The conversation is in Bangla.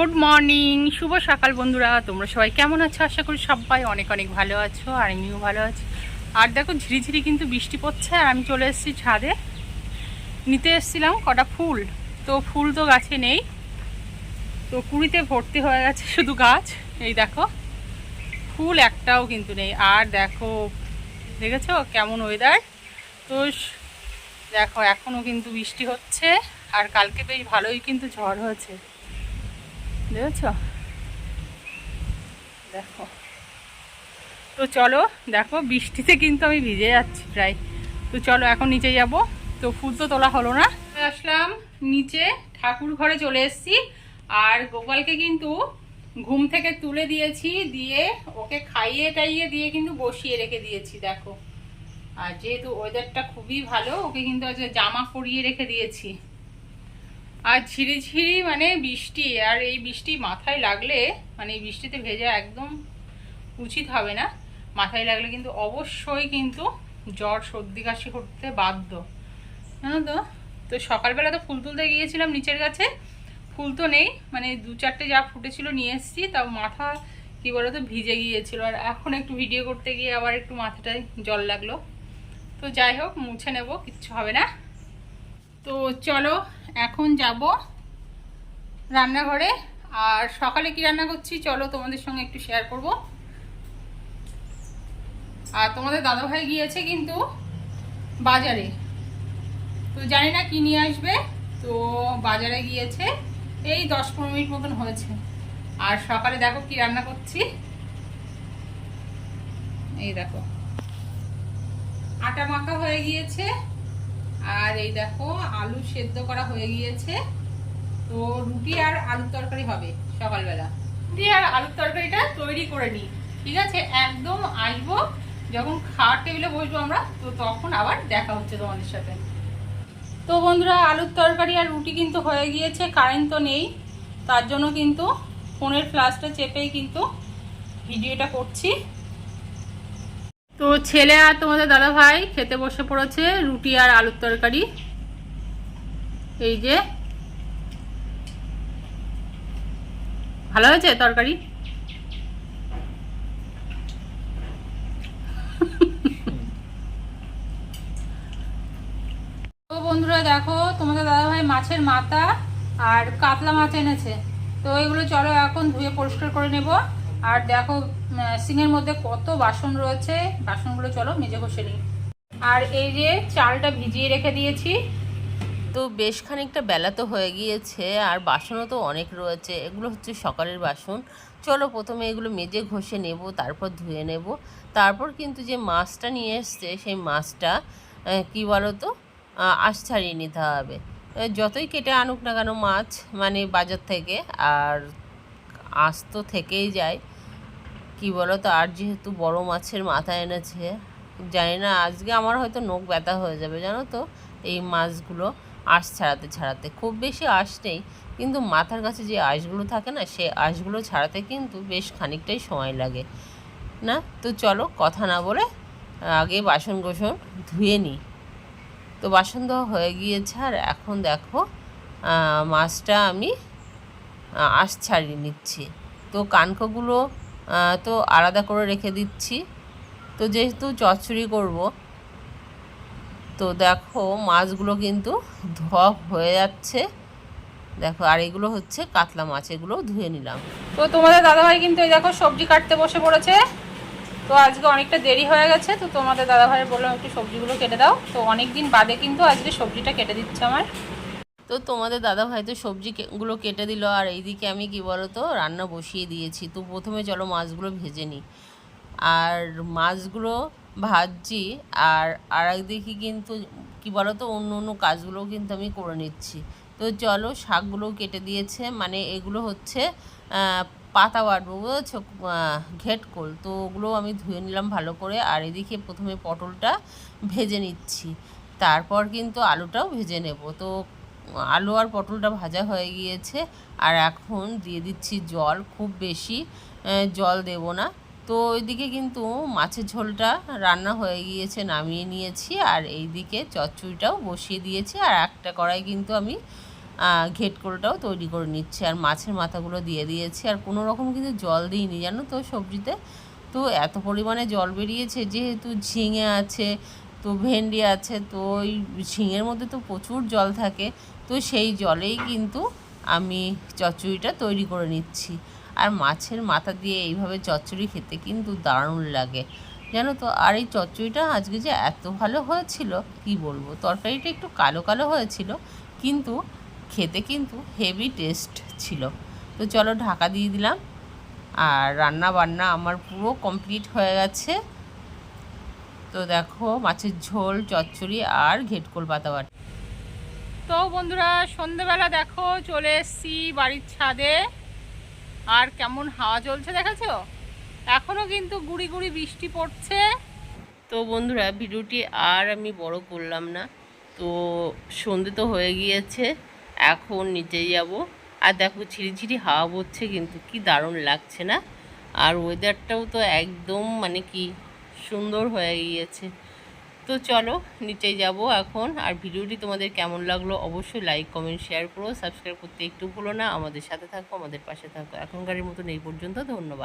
গুড মর্নিং শুভ সকাল বন্ধুরা। তোমরা সবাই কেমন আছো? আশা করি সবাই অনেক অনেক ভালো আছো, আর আমিও ভালো আছি। আর দেখো, ঝিরিঝিরি কিন্তু বৃষ্টি পড়ছে, আর আমি চলে এসেছি ছাদে। নিতে এসেছিলাম কটা ফুল। তো ফুল তো গাছে নেই। তো কুড়িতে ভর্তি হয়ে গেছে শুধু গাছ। এই দেখো, ফুল একটাও কিন্তু নেই। আর দেখো, দেখেছ কেমন ওয়েদার তো দেখো এখনও কিন্তু বৃষ্টি হচ্ছে, আর কালকে বেশ ভালোই কিন্তু ঝড় হয়েছে। দেখো। তো চলো, দেখো, বৃষ্টিতে কিন্তু আমি ভিজে যাচ্ছি প্রায়। তো চলো, এখন নিচে যাব। তো ফুল তো তোলা হলো না। আসলাম নিচে, ঠাকুর ঘরে চলে এসেছি। আর গোপালকে কিন্তু ঘুম থেকে তুলে দিয়েছি, দিয়ে ওকে খাইয়ে টাইয়ে দিয়ে কিন্তু বসিয়ে রেখে দিয়েছি, দেখো। আর যেহেতু ওয়েদারটা খুবই ভালো, ওকে কিন্তু আজকে জামা পরিয়ে রেখে দিয়েছি। আর ঝিরি ঝিরি মানে বৃষ্টি, আর এই বৃষ্টি মাথায় লাগলে মানে এই বৃষ্টিতে ভেজা একদম উচিত হবে না। মাথায় লাগলে কিন্তু অবশ্যই কিন্তু জ্বর, সর্দি কাশি করতে বাধ্য। জানো তো? তো সকালবেলা তো ফুল তুলতে গিয়েছিলাম নিচের কাছে ফুল তো নেই মানে দু চারটে যা ফুটেছিল নিয়ে এসেছি, তাও মাথা কি তো ভিজে গিয়েছিল। আর এখন একটু ভিডিও করতে গিয়ে আবার একটু মাথাটায় জল লাগল। তো যাই হোক, মুছে নেব, কিচ্ছু হবে না। তো চলো এখন যাব রান্নাঘরে। আর সকালে কি রান্না করছি চলো তোমাদের সঙ্গে একটু শেয়ার করব। আর তোমাদের দাদাভাই গিয়েছে কিন্তু বাজারে। তো জানি না কি নিয়ে আসবে। তো বাজারে গিয়েছে, এই দশ পনেরো মিনিট মতন হয়েছে। আর সকালে দেখো কি রান্না করছি। এই দেখো। আটা মাখা হয়ে গিয়েছে। আর এই দেখো, আলু সেদ্ধ করা হয়ে গিয়েছে। তো রুটি আর আলুর তরকারি হবে সকালবেলা। রুটি আর আলুর তরকারিটা তৈরি করে নিই। ঠিক আছে? একদম আসব, যখন খাওয়ার টেবিলে বসবো আমরা, তো তখন আবার দেখা হচ্ছে তোমাদের সাথে। তো বন্ধুরা, আলুর তরকারি আর রুটি কিন্তু হয়ে গিয়েছে কারেন্ট তো নেই। তার জন্য কিন্তু ফোনের ফ্লাশটা চেপেই কিন্তু ভিডিওটা করছি। তো ছেলে আর তোমাদের দাদা ভাই খেতে বসে পড়েছে, রুটি আর আলুর তরকারি। এই যে। ভালো হয়েছে তরকারি? বন্ধুরা দেখো, তোমাদের দাদা ভাই মাছের মাথা আর কাতলা মাছ এনেছে। তো এগুলো চলো এখন ধুয়ে পরিষ্কার করে নেব। আর দেখো সিংয়ের মধ্যে কত বাসন রয়েছে। বাসনগুলো চলো মেজে ঘষে নিই। আর এই যে চালটা ভিজিয়ে রেখে দিয়েছি। তো বেশ খানিকটা বেলা তো হয়ে গিয়েছে, আর বাসনও তো অনেক রয়েছে। এগুলো হচ্ছে সকালের বাসন। চলো প্রথমে এগুলো মেজে ঘষে নেব, তারপর ধুয়ে নেব। তারপর কিন্তু যে মাছটা নিয়ে এসছে, সেই মাছটা কি বলো তো আঁশ ছাড়িয়ে নিতে হবে। যতই কেটে আনুক না কেন মাছ মানে বাজার থেকে, আর আঁশ তো থেকেই যায়। কি বলো তো আর যেহেতু বড় মাছের মাথা এনেছে, জানি না, আজকে আমার হয়তো নখ ব্যথা হয়ে যাবে, জানো তো? এই মাছগুলো আঁশ ছাড়াতে ছাড়াতে। খুব বেশি আঁশ নেই, কিন্তু মাথার কাছে যে আঁশগুলো থাকে না সেই আঁশগুলো ছাড়াতে কিন্তু বেশ খানিকটাই সময় লাগে। না? তো চলো কথা না বলে, আগে বাসন কোসন ধুয়ে নিই তো বাসন ধোয়া হয়ে গিয়েছে, আর এখন দেখো মাছটা আমি আঁশ ছাড়িয়ে নিচ্ছি। তো কানকোগুলো তো আলাদা করে রেখে দিচ্ছি। তো যেহেতু চচ্চড়ি করব, তো দেখো মাছগুলো কিন্তু ধোয়া হয়ে যাচ্ছে। দেখো, আর এগুলো হচ্ছে কাতলা মাছ, এগুলো ধুয়ে নিলাম। তো তোমাদের দাদাভাই কিন্তু এই দেখো সবজি কাটতে বসে পড়েছে। তো আজকে অনেকটা দেরি হয়ে গেছে, তো তোমাদের দাদাভাই বললাম একটু সবজিগুলো কেটে দাও। তো অনেক দিন বাদে কিন্তু আজকে সবজিটা কেটে দিচ্ছে আমার। তো তোমাদের দাদা ভাই তো সবজিগুলো কেটে দিল, আর এইদিকে আমি কি বলো তো রান্না বসিয়ে দিয়েছি। তো প্রথমে চলো মাছগুলো ভেজে নিই। আর মাছগুলো ভাজছি, আর আর একদিকে কিন্তু কি বলো তো অন্য অন্য কাজগুলোও কিন্তু আমি করে নিচ্ছি। তো চলো শাকগুলোও কেটে দিয়েছে মানে এগুলো হচ্ছে পাতা বাটবো বুঝেছ ঘেটকোল তো ওগুলো আমি ধুয়ে নিলাম ভালো করে, আর এদিকে প্রথমে পটলটা ভেজে নিচ্ছি। তারপর কিন্তু আলুটাও ভেজে নেব। তো আলু আর পটলটা ভাজা হয়ে গিয়েছে, আর এখন দিয়ে দিচ্ছি জল, খুব বেশি জল দেব না। তো ওইদিকে কিন্তু মাছের ঝোলটা রান্না হয়ে গিয়েছে, নামিয়ে নিয়েছি, আর এইদিকে চচ্চড়িটাও বসিয়ে দিয়েছি, আর একটা কড়াই কিন্তু আমি ঘেটকোলটাও তৈরি করে নিচ্ছি, আর মাছের মাথাগুলো দিয়ে দিয়েছি, আর কোনো রকম কিন্তু জল দিইনি, জানো তো সবজিতে। তো এত পরিমাণে জল বেরিয়েছে, যেহেতু ঝিঙে আছে তো ভেন্ডি আছে, তো ওই ঝিঙের মধ্যে তো প্রচুর জল থাকে, তো সেই জলেই কিন্তু আমি চচ্চড়িটা তৈরি করে নিচ্ছি। আর মাছের মাথা দিয়ে এইভাবে চচ্চড়ি খেতে কিন্তু দারুণ লাগে। জানো তো, আর এই চচ্চড়িটা আজকে যে এত ভালো হয়েছিল, কি বলব, তরকারিটা একটু কালো কালো হয়েছিল, কিন্তু খেতে কিন্তু হেভি টেস্ট ছিল। তো চলো ঢাকা দিয়ে দিলাম, আর রান্না বান্না আমার পুরো কমপ্লিট হয়ে গেছে। তো দেখো, মাছের ঝোল, চচ্চড়ি আর ঘেটকোল পাতা তো বন্ধুরা, সন্ধেবেলা দেখো, চলে এসছি বাড়ির ছাদে। আর কেমন হাওয়া চলছে দেখেছ? এখনও কিন্তু গুড়ি গুড়ি বৃষ্টি পড়ছে। তো বন্ধুরা, ভিডিওটি আর আমি বড় করলাম না। তো সন্ধে তো হয়ে গিয়েছে, এখন নিচে যাব। আর দেখো ঝিরিঝিরি হাওয়া বচ্ছে কিন্তু, কি দারুণ লাগছে না? আর ওয়েদারটাও তো একদম মানে কি সুন্দর হয়ে গিয়েছে। তো চলো নিচে যাব এখন। আর ভিডিওটি তোমাদের কেমন লাগল অবশ্যই লাইক কমেন্ট শেয়ার করো। সাবস্ক্রাইব করতে একটু ভুলো না। আমাদের সাথে থাকো, আমাদের পাশে থাকো। এখনকারের মতন এই পর্যন্ত। ধন্যবাদ।